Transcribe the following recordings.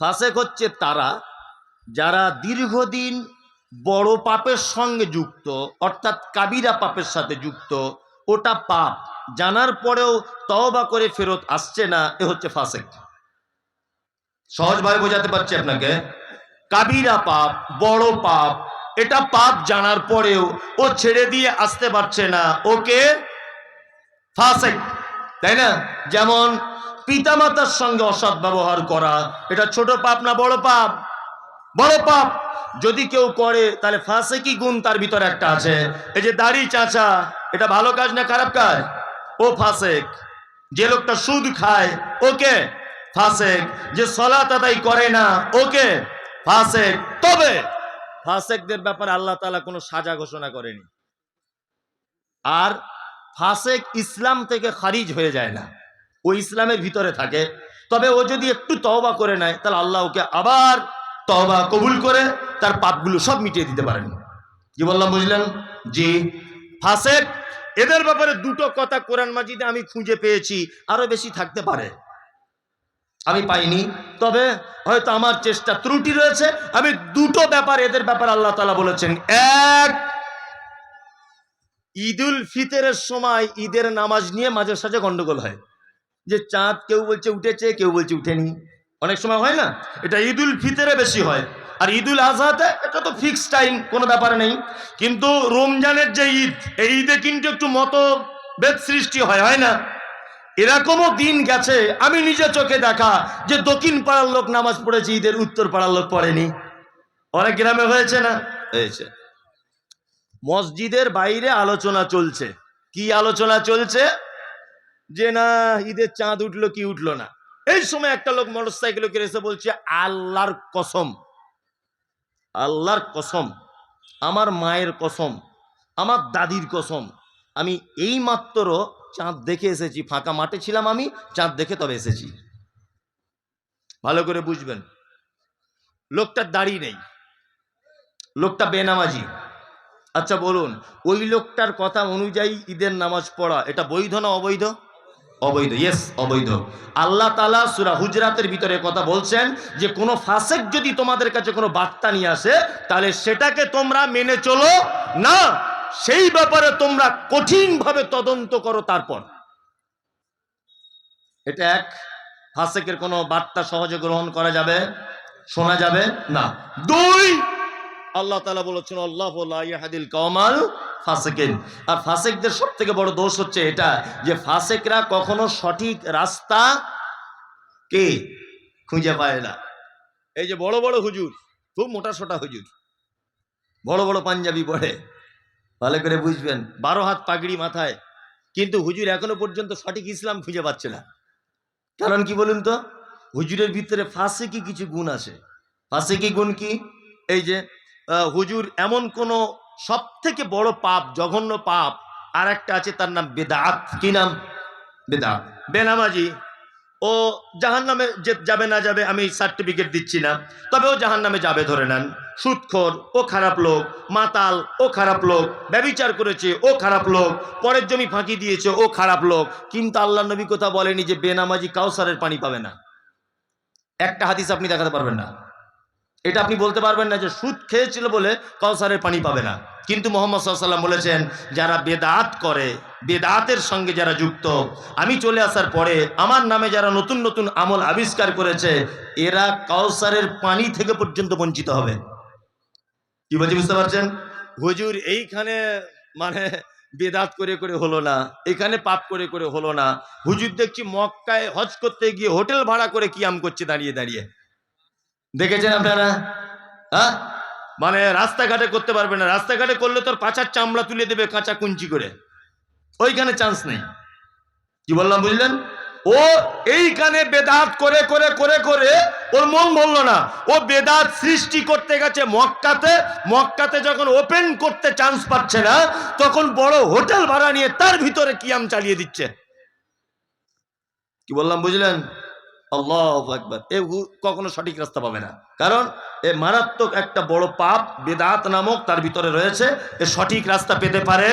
ফাসেক হচ্ছে তারা যারা দীর্ঘদিন বড় পাপের সঙ্গে যুক্ত, অর্থাৎ কাবিরা পাপের সাথে যুক্ত, ওটা পাপ। জানার পরেও তওবা করে ফেরত আসছে না, এ হচ্ছে ফাসেক। সহজভাবে বোঝাতে পারছি আপনাকে? কাবিরা পাপ, বড় পাপ, এটা পাপ জানার পরেও ও ছেড়ে দিয়ে আসতে পারছে না, ওকে? ফাসেক, তাই না? যেমন পিতামাতার সঙ্গে অসৎ ব্যবহার করা, এটা ছোট পাপ না বড় পাপ? বড় পাপ। যদি কেউ করে, তাহলে ফাঁসে কি গুণ? তার ভিতরে একটা আছে। এই যে দাড়ি চাচা, এটা ভালো কাজ না খারাপ কাজ? ও ফাসেক। যে লোকটা সুদ খায়, ওকে ফাসেক। যে সলাত আদায় করে না, ওকে ফাসেক। তবে ফাসেকদের ব্যাপারে আল্লাহ তাআলা কোনো সাজা ঘোষণা করেনি। আর ফাসেক ইসলাম থেকে খারিজ হয়ে যায় না। ও ইসলামের ভিতরে থাকে। তবে ও যদি একটু তওবা করে নেয়, তাহলে আল্লাহ ওকে আবার তওবা কবুল করে তার পাপগুলো সব মিটিয়ে দিতে পারেন। কি বললাম, বুঝলেন? জি। ফাসেক, এদের ব্যাপারে দুটো কথা কোরআন মাজিদে আমি খুঁজে পেয়েছি, আরও বেশি থাকতে পারে। আমি পাইনি, তবে হয়তো আমার চেষ্টা ত্রুটি রয়েছে। আমি দুটো ব্যাপার এদের ব্যাপার আল্লাহ তালা বলেছেন। এক, ঈদুল ফিতরের সময় ঈদের নামাজ নিয়ে মাঝে সাঝে গন্ডগোল হয়। যে চাঁদ কেউ বলছে উঠেছে, কেউ বলছে উঠেনি। অনেক সময় হয় না? এটা ঈদুল ফিতরে বেশি হয়। আর ঈদুল আজহাতে এটা তো ফিক্স টাইম কোনো ব্যাপার নেই। কিন্তু রমজানের যে ঈদ, এই ঈদে কিন্তু একটু মতভেদ সৃষ্টি হয় হয় না? এরকমও দিন গেছে, আমি নিজে চোখে দেখা, যে দক্ষিণ পাড়ার লোক নামাজ পড়েছে, ঈদের উত্তর পাড়ার লোক পড়েনি। অনেক গ্রামে হয়েছে না? হয়েছে। মসজিদের বাইরে আলোচনা চলছে। কি আলোচনা চলছে? যে না, ঈদের চাঁদ উঠল কি উঠল না। এই সময় একটা লোক মোটর সাইকেলে এসে বলছে, আল্লাহর কসম আল্লাহর কসম, আমার মায়ের কসম, আমার দাদির কসম, আমি এই মাত্র চাঁদ দেখে এসেছি, ফাঁকা মাঠে ছিলাম আমি, চাঁদ দেখে তবে এসেছি। ভালো করে বুঝবেন লোকটার দাড়ি নেই, লোকটা বেনামাজি। আচ্ছা বলুন, ওই লোকটার কথা অনুযায়ী ঈদের নামাজ পড়া, এটা বৈধ না অবৈধ? অবৈধ। ইয়েস অবৈধ। আল্লাহ তালা সুরা হুজরাতের ভিতরে কথা বলছেন যে, কোনো ফাসেক যদি তোমাদের কাছে কোনো বার্তা নিয়ে আসে, তাহলে সেটাকে তোমরা মেনে চলো না। সেই ব্যাপারে তোমরা কঠিনভাবে তদন্ত করো তারপর। এটা এক। ফাসেকের কোনো বার্তা সহজে গ্রহণ করা যাবে? শোনা যাবে? না। দুই। আল্লাহ তালা বলেছেন, আল্লাহ কমাল ফাসেকেন। আর ফাসেকদের সব থেকে বড় দোষ হচ্ছে এটা যে ফাসেকরা কখনো সঠিক রাস্তা কে খুঁজে পায় না। এই যে বড় বড় হুজুর, খুব মোটা সোটা হুজুর, বড় বড় পাঞ্জাবি পড়ে ভালো করে বুঝবেন, বারো হাত পাগড়ি মাথায়, কিন্তু হুজুর এখনও পর্যন্ত সঠিক ইসলাম খুঁজে পাচ্ছে না। কারণ কি বলুন তো? হুজুরের ভিতরে ফাঁসে কি কিছু গুণ আছে। ফাঁসে কি গুণ কি? এই যে হুজুর এমন কোন সব থেকে বড় পাপ, জঘন্য পাপ আর একটা আছে তার নাম বেদাত। কি নাম? বেদাত। বেনামাজি। ও জাহান নামে যাবে না যাবে, আমি সার্টিফিকেট দিচ্ছি না। তবে ও জাহান নামে যাবে ধরে নেন। সুৎখোর, ও খারাপ লোক। মাতাল, ও খারাপ লোক। ব্যবিচার করেছে, ও খারাপ লোক। পরের জমি ফাঁকি দিয়েছে, ও খারাপ লোক। কিন্তু আল্লাহ নবী কথা বলেনি যে বেনামাজি কাউসারের পানি পাবে না। একটা হাদিস আপনি দেখাতে পারবেন না। এটা আপনি বলতে পারবেন না যে সুদ খেয়েছিল বলে কাউসারের পানি পাবে না। কিন্তু মোহাম্মদ সাল্লাম বলেছেন, যারা বেদাত করে, বেদাতের সঙ্গে যারা যুক্ত, আমি চলে আসার পরে আমার নামে যারা নতুন নতুন আমল আবিষ্কার করেছে, এরা কাউসারের পানি থেকে পর্যন্ত বঞ্চিত হবে। কি বলছি বুঝতে পারছেন? হুজুর, এইখানে মানে বেদাত করে করে হলো না, এখানে পাপ করে করে হলো না। হুজুর দেখছি মক্কায় হজ করতে গিয়ে হোটেল ভাড়া করে কিয়াম করছে দাঁড়িয়ে দাঁড়িয়ে। দেখেছেন আপনারা? হ্যাঁ? মানে রাস্তাঘাটে করতে পারবে না। রাস্তাঘাটে করলে তোর পাচার চামড়া তুলে দেবে কাঁচা কুঞ্চি করে। ওইখানে চান্স নেই। কি বললাম, বুঝলেন? ও এইখানে বেদাত করে করে করে করে ওর মন বলল না। ও বেদাত সৃষ্টি করতে গেছে মক্কাতে। মক্কাতে যখন ওপেন করতে চান্স পাচ্ছে না, তখন বড় হোটেল ভাড়া নিয়ে তার ভিতরে কিয়াম চালিয়ে দিচ্ছে। কি বললাম, বুঝলেন? আল্লাহ একবার এ কখনো সঠিক রাস্তা পাবে না। কারণ এ মারাত্মক একটা বড় পাপ, বেদাত নামক তার ভিতরে রয়েছে। এ সঠিক রাস্তা পেতে পারে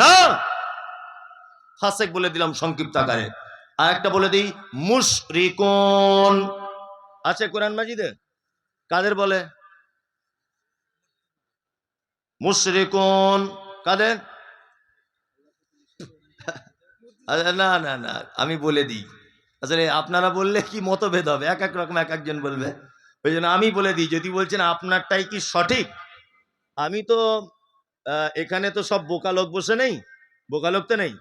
না! ফাসেক বলে দিলাম সংক্ষিপ্ত আকারে। আর একটা বলে দিই, মুশরিকুন। আছে কোরআন মাজিদে? কাদের বলে? মুশরিকুন। কাদের? না না না, আমি বলে দিই। আসলে আপনারা বললে কি মতভেদ হবে? এক এক রকম এক একজন বলবে। ওই জন্য আমি বলে দিই, যদি বলছেন আপনারটাই কি সঠিক? আমি তো এখানে তো সব বোকা লোক বসে নেই, বোকা লোক তো নেই।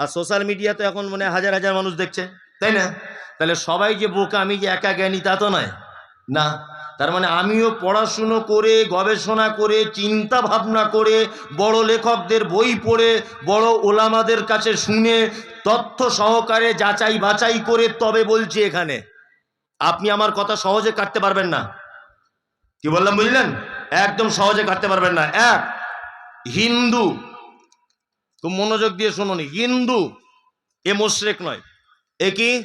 আর সোশ্যাল মিডিয়া তো এখন মানে হাজার হাজার মানুষ দেখছে, তাই না? তাহলে সবাই যে বোকা, আমি যে একা জ্ঞানী তা তো নয়। না তার মানে আমিও পড়াশুনো করে, গবেষণা করে চিন্তা ভাবনা করে, বড় লেখকদের বই পড়ে, বড় ওলামাদের কাছে শুনে, তথ্য সহকারে যাচাই বাছাই করে তবে বলছি এখানে। আপনি আমার কথা সহজে কাটতে পারবেন না। কি বললাম, বুঝলেন? একদম সহজে কাটতে পারবেন না। এক, হিন্দু। খুব মনোযোগ দিয়ে শুনুন। হিন্দু, এ মোশরেক নয়। এ কি?